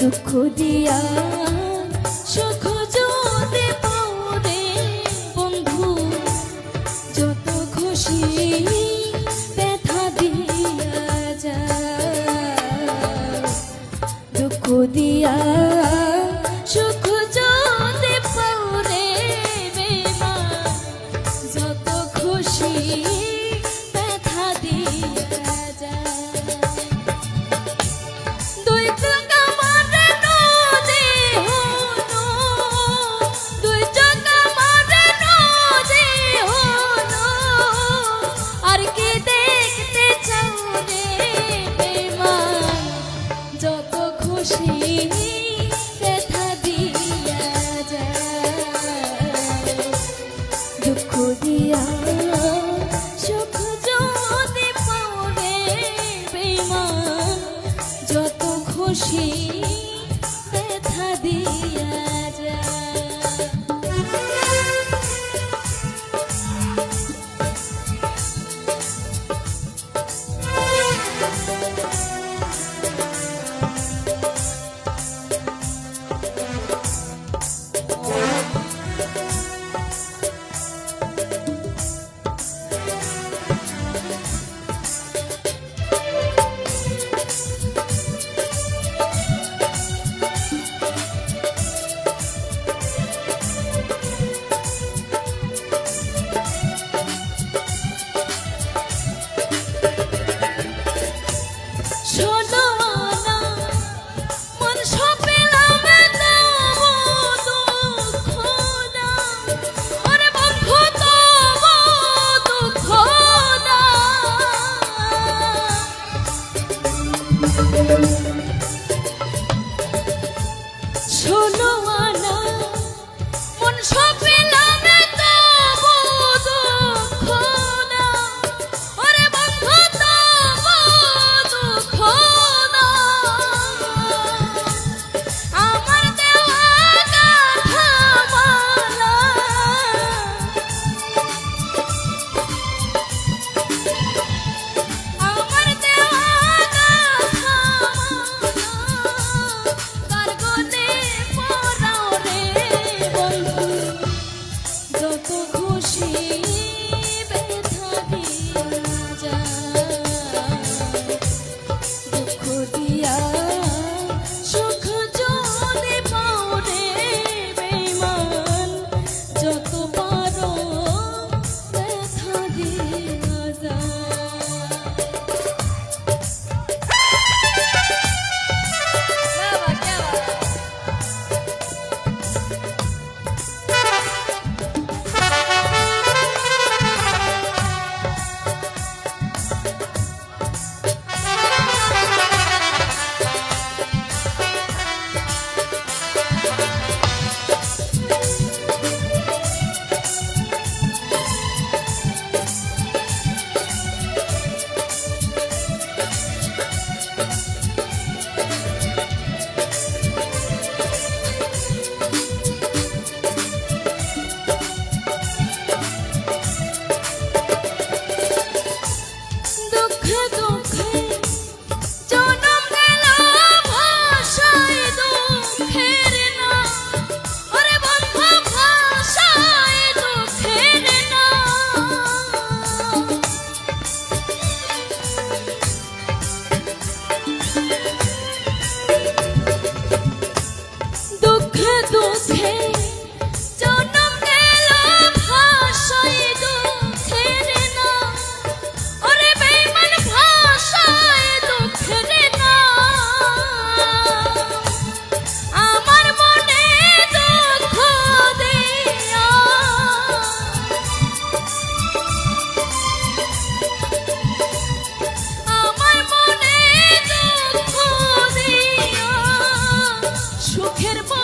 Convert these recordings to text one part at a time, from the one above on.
দুঃখ দিয়া সুখ যদি পাওরে বন্ধু যত খুশি ব্যথা দিয়া যা দুঃখ দিয়া যত খুশি ব্যথা দিয়া যায়। hit kirpo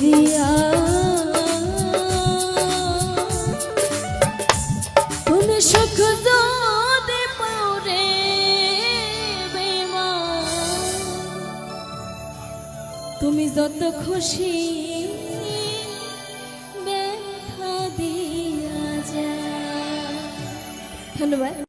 দিয়া তুমি সুখ যদি পাওরে তুমি যত খুশি ধন্যবাদ।